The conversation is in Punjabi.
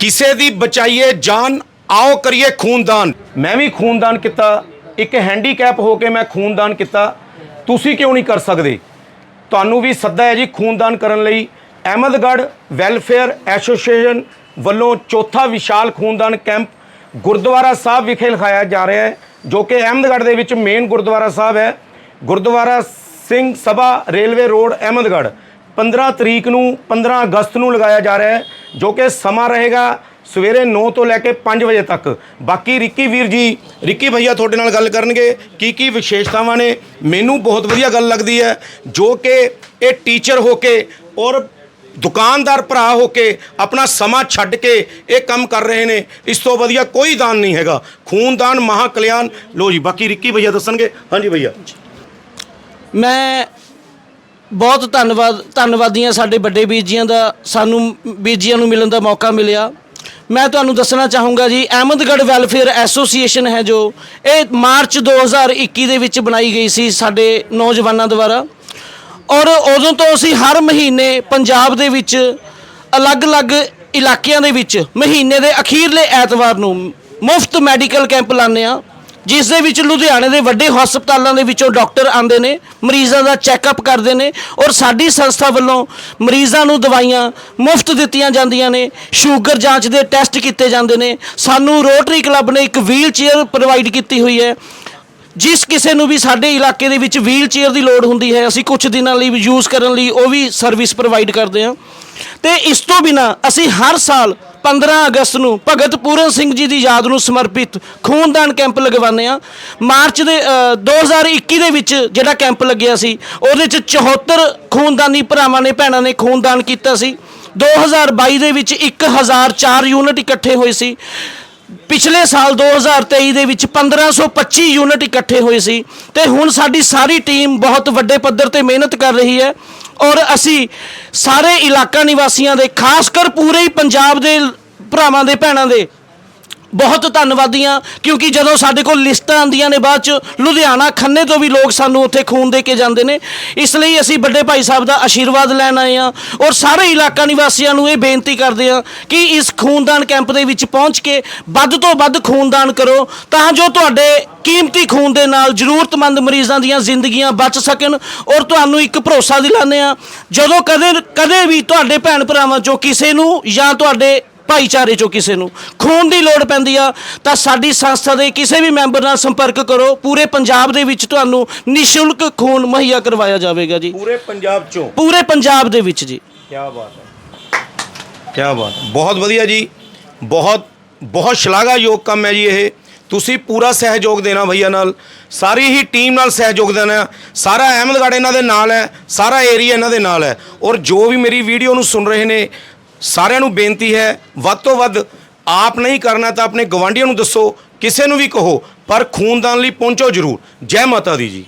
ਕਿਸੇ ਦੀ ਬਚਾਈਏ ਜਾਨ, ਆਓ ਕਰੀਏ ਖੂਨਦਾਨ। ਮੈਂ ਵੀ ਖੂਨਦਾਨ ਕੀਤਾ। ਇੱਕ ਹੈਂਡੀਕੈਪ ਹੋ ਕੇ ਮੈਂ ਖੂਨਦਾਨ ਕੀਤਾ। ਤੁਸੀਂ ਕਿਉਂ ਨਹੀਂ ਕਰ ਸਕਦੇ? ਤੁਹਾਨੂੰ ਵੀ ਸੱਦਾ ਹੈ ਜੀ ਖੂਨਦਾਨ ਕਰਨ ਲਈ। ਅਹਿਮਦਗੜ੍ਹ ਵੈਲਫੇਅਰ ਐਸੋਸੀਏਸ਼ਨ ਵੱਲੋਂ ਚੌਥਾ ਵਿਸ਼ਾਲ ਖੂਨਦਾਨ ਕੈਂਪ ਗੁਰਦੁਆਰਾ ਸਾਹਿਬ ਵਿਖੇ ਲਗਾਇਆ ਜਾ ਰਿਹਾ ਹੈ, ਜੋ ਕਿ ਅਹਿਮਦਗੜ੍ਹ ਦੇ ਵਿੱਚ ਮੇਨ ਗੁਰਦੁਆਰਾ ਸਾਹਿਬ ਹੈ। Gurdwara Singh Sabha railway road Ahmedgarh. 15 ਤਰੀਕ ਨੂੰ 15 ਅਗਸਤ ਨੂੰ ਲਗਾਇਆ ਜਾ ਰਿਹਾ ਹੈ। ਜੋ ਕਿ ਸਮਾਂ ਰਹੇਗਾ ਸਵੇਰੇ 9 ਤੋਂ ਲੈ ਕੇ 5 ਵਜੇ ਤੱਕ। ਬਾਕੀ ਰਿੱਕੀ ਵੀਰ ਜੀ, ਰਿੱਕੀ ਭਈਆ ਤੁਹਾਡੇ ਨਾਲ ਗੱਲ ਕਰਨਗੇ, ਕੀ ਕੀ ਵਿਸ਼ੇਸ਼ਤਾਵਾਂ ਨੇ? ਮੈਨੂੰ ਬਹੁਤ ਵਧੀਆ ਗੱਲ ਲੱਗਦੀ ਹੈ, ਜੋ ਕਿ ਇਹ ਟੀਚਰ ਹੋ ਕੇ ਔਰ ਦੁਕਾਨਦਾਰ ਭਰਾ ਹੋ ਕੇ ਆਪਣਾ ਸਮਾਂ ਛੱਡ ਕੇ ਇਹ ਕੰਮ ਕਰ ਰਹੇ ਨੇ, ਇਸ ਤੋਂ ਵਧੀਆ ਕੋਈ ਦਾਨ ਨਹੀਂ ਹੈਗਾ। ਖੂਨਦਾਨ ਮਹਾ ਕਲਿਆਣ ਲੋ ਜੀ, ਬਾਕੀ ਰਿੱਕੀ ਭਈਆ ਦੱਸਣਗੇ। ਹਾਂਜੀ ਭਈਆ। ਮੈਂ ਬਹੁਤ ਧੰਨਵਾਦ ਧੰਨਵਾਦੀਆਂ ਸਾਡੇ ਵੱਡੇ ਬੀਜੀਆਂ ਦਾ, ਸਾਨੂੰ ਬੀਜੀਆਂ ਨੂੰ ਮਿਲਣ ਦਾ ਮੌਕਾ ਮਿਲਿਆ। ਮੈਂ ਤੁਹਾਨੂੰ ਦੱਸਣਾ ਚਾਹੂੰਗਾ ਜੀ, ਅਹਿਮਦਗੜ੍ਹ ਵੈਲਫੇਅਰ ਐਸੋਸੀਏਸ਼ਨ ਹੈ ਜੋ, ਇਹ ਮਾਰਚ 2021 ਦੇ ਵਿੱਚ ਬਣਾਈ ਗਈ ਸੀ ਸਾਡੇ ਨੌਜਵਾਨਾਂ ਦੁਆਰਾ। ਔਰ ਉਦੋਂ ਤੋਂ ਅਸੀਂ ਹਰ ਮਹੀਨੇ ਪੰਜਾਬ ਦੇ ਵਿੱਚ ਅਲੱਗ-ਅਲੱਗ ਇਲਾਕਿਆਂ ਦੇ ਵਿੱਚ ਮਹੀਨੇ ਦੇ ਅਖੀਰਲੇ ਐਤਵਾਰ ਨੂੰ ਮੁਫਤ ਮੈਡੀਕਲ ਕੈਂਪ ਲਾਉਂਦੇ ਆ ਜਿਸ ਦੇ ਵਿੱਚ ਲੁਧਿਆਣੇ ਦੇ ਵੱਡੇ ਹਸਪਤਾਲਾਂ ਦੇ ਵਿੱਚੋਂ ਡਾਕਟਰ ਆਉਂਦੇ ਨੇ, ਮਰੀਜ਼ਾਂ ਦਾ ਚੈੱਕਅਪ ਕਰਦੇ ਨੇ ਔਰ ਸਾਡੀ ਸੰਸਥਾ ਵੱਲੋਂ ਮਰੀਜ਼ਾਂ ਨੂੰ ਦਵਾਈਆਂ ਮੁਫਤ ਦਿੱਤੀਆਂ ਜਾਂਦੀਆਂ ਨੇ, ਸ਼ੂਗਰ ਜਾਂਚ ਦੇ ਟੈਸਟ ਕੀਤੇ ਜਾਂਦੇ ਨੇ, ਸਾਨੂੰ ਰੋਟਰੀ ਕਲੱਬ ਨੇ ਇੱਕ ਵੀਲ ਚੇਅਰ ਪ੍ਰੋਵਾਈਡ ਕੀਤੀ ਹੋਈ ਹੈ, ਜਿਸ ਕਿਸੇ ਨੂੰ ਵੀ ਸਾਡੇ ਇਲਾਕੇ ਦੇ ਵਿੱਚ ਵੀਲ ਚੇਅਰ ਦੀ ਲੋੜ ਹੁੰਦੀ ਹੈ, ਅਸੀਂ ਕੁਝ ਦਿਨਾਂ ਲਈ ਯੂਜ਼ ਕਰਨ ਲਈ ਉਹ ਵੀ ਸਰਵਿਸ ਪ੍ਰੋਵਾਈਡ ਕਰਦੇ ਹਾਂ। ਤੇ ਇਸ ਤੋਂ ਬਿਨਾ ਅਸੀਂ ਹਰ ਸਾਲ 15 ਅਗਸਤ ਨੂੰ ਭਗਤ ਪੂਰਨ ਸਿੰਘ ਜੀ ਦੀ ਯਾਦ ਨੂੰ ਸਮਰਪਿਤ ਖੂਨਦਾਨ ਕੈਂਪ ਲਗਵਾਉਂਦੇ ਆ ਮਾਰਚ ਦੇ ਅ, 2021 ਦੇ ਵਿੱਚ ਜਿਹੜਾ ਕੈਂਪ ਲੱਗਿਆ ਸੀ ਉਹਦੇ ਚ 74 ਖੂਨਦਾਨੀ ਭਰਾਵਾਂ ਨੇ ਭੈਣਾਂ ਨੇ ਖੂਨਦਾਨ ਕੀਤਾ ਸੀ। 2022 ਦੇ ਵਿੱਚ 1004 ਯੂਨਿਟ ਇਕੱਠੇ ਹੋਏ ਸੀ। ਪਿਛਲੇ ਸਾਲ 2023 ਦੇ ਵਿੱਚ 1525 ਯੂਨਿਟ ਇਕੱਠੇ ਹੋਏ ਸੀ। ਤੇ ਹੁਣ ਸਾਡੀ ਸਾਰੀ ਟੀਮ ਬਹੁਤ ਵੱਡੇ ਪੱਧਰ ਤੇ ਮਿਹਨਤ ਕਰ ਰਹੀ ਹੈ। ਔਰ ਅਸੀਂ ਸਾਰੇ ਇਲਾਕਾ ਨਿਵਾਸੀਆਂ ਦੇ, ਖਾਸ ਕਰ ਪੂਰੇ ਹੀ ਪੰਜਾਬ ਦੇ ਭਰਾਵਾਂ ਦੇ, ਭੈਣਾਂ ਦੇ ਬਹੁਤ ਧੰਨਵਾਦੀ ਧੰਨਵਾਦੀਆਂ, ਕਿਉਂਕਿ ਜਦੋਂ ਸਾਡੇ ਕੋਲ ਲਿਸਟਾਂ ਆਉਂਦੀਆਂ ਨੇ ਬਾਅਦ ਚ, ਲੁਧਿਆਣਾ ਖੰਨੇ ਤੋਂ ਵੀ ਲੋਕ ਸਾਨੂੰ ਉੱਥੇ ਖੂਨ ਦੇ ਕੇ ਜਾਂਦੇ ਨੇ। ਇਸ ਲਈ ਅਸੀਂ ਵੱਡੇ ਭਾਈ ਸਾਹਿਬ ਦਾ ਆਸ਼ੀਰਵਾਦ ਲੈਣ ਆਏ ਹਾਂ ਔਰ ਸਾਰੇ ਇਲਾਕਾ ਨਿਵਾਸੀਆਂ ਨੂੰ ਇਹ ਬੇਨਤੀ ਕਰਦੇ ਹਾਂ ਕਿ ਇਸ ਖੂਨਦਾਨ ਕੈਂਪ ਦੇ ਵਿੱਚ ਪਹੁੰਚ ਕੇ ਵੱਧ ਤੋਂ ਵੱਧ ਖੂਨਦਾਨ ਕਰੋ, ਤਾਂ ਜੋ ਤੁਹਾਡੇ ਕੀਮਤੀ ਖੂਨ ਦੇ ਨਾਲ ਜ਼ਰੂਰਤਮੰਦ ਮਰੀਜ਼ਾਂ ਦੀਆਂ ਜ਼ਿੰਦਗੀਆਂ ਬਚ ਸਕਣ ਔਰ ਤੁਹਾਨੂੰ ਇੱਕ ਭਰੋਸਾ ਦਿਲਾਉਂਦੇ ਹਾਂ, ਜਦੋਂ ਕਦੇ ਕਦੇ ਵੀ ਤੁਹਾਡੇ ਭੈਣ ਭਰਾਵਾਂ ਚੋਂ ਕਿਸੇ ਨੂੰ ਜਾਂ ਤੁਹਾਡੇ ਭਾਈਚਾਰੇ ਚੋਂ ਕਿਸੇ ਨੂੰ ਖੂਨ ਦੀ ਲੋੜ ਪੈਂਦੀ ਆ ਤਾਂ ਸਾਡੀ ਸੰਸਥਾ ਦੇ ਕਿਸੇ ਵੀ ਮੈਂਬਰ ਨਾਲ ਸੰਪਰਕ ਕਰੋ। ਪੂਰੇ ਪੰਜਾਬ ਦੇ ਵਿੱਚ ਤੁਹਾਨੂੰ ਨਿਸ਼ੁਲਕ ਖੂਨ ਮੁਹੱਈਆ ਕਰਵਾਇਆ ਜਾਵੇਗਾ ਜੀ। ਪੂਰੇ ਪੰਜਾਬ ਚੋਂ? ਪੂਰੇ ਪੰਜਾਬ ਦੇ ਵਿੱਚ ਜੀ। ਕੀ ਬਾਤ ਹੈ। ਕੀ ਬਾਤ ਹੈ। ਬਹੁਤ ਵਧੀਆ ਜੀ। ਬਹੁਤ ਬਹੁਤ ਸ਼ਲਾਘਾਯੋਗ ਕੰਮ ਹੈ ਜੀ ਇਹ। ਤੁਸੀਂ ਪੂਰਾ ਸਹਿਯੋਗ ਦੇਣਾ ਭਈਆ ਨਾਲ। ਸਾਰੀ ਹੀ ਟੀਮ ਨਾਲ ਸਹਿਯੋਗ ਦੇਣਾ। ਸਾਰਾ ਅਹਿਮਦਗੜ੍ਹ ਇਹਨਾਂ ਦੇ ਨਾਲ ਹੈ। ਸਾਰਾ ਏਰੀਆ ਇਹਨਾਂ ਦੇ ਨਾਲ ਹੈ। ਔਰ ਜੋ ਵੀ ਮੇਰੀ ਵੀਡੀਓ ਨੂੰ ਸੁਣ ਰਹੇ ਨੇ ਸਾਰਿਆਂ ਨੂੰ ਬੇਨਤੀ ਹੈ, ਵੱਧ ਤੋਂ ਵੱਧ ਆਪ ਨਹੀਂ ਕਰਨਾ ਤਾਂ ਆਪਣੇ ਗਵਾਂਢੀਆਂ ਨੂੰ ਦੱਸੋ, ਕਿਸੇ ਨੂੰ ਵੀ ਕਹੋ, ਪਰ ਖੂਨਦਾਨ ਲਈ ਪਹੁੰਚੋ ਜ਼ਰੂਰ। ਜੈ ਮਾਤਾ ਦੀ ਜੀ।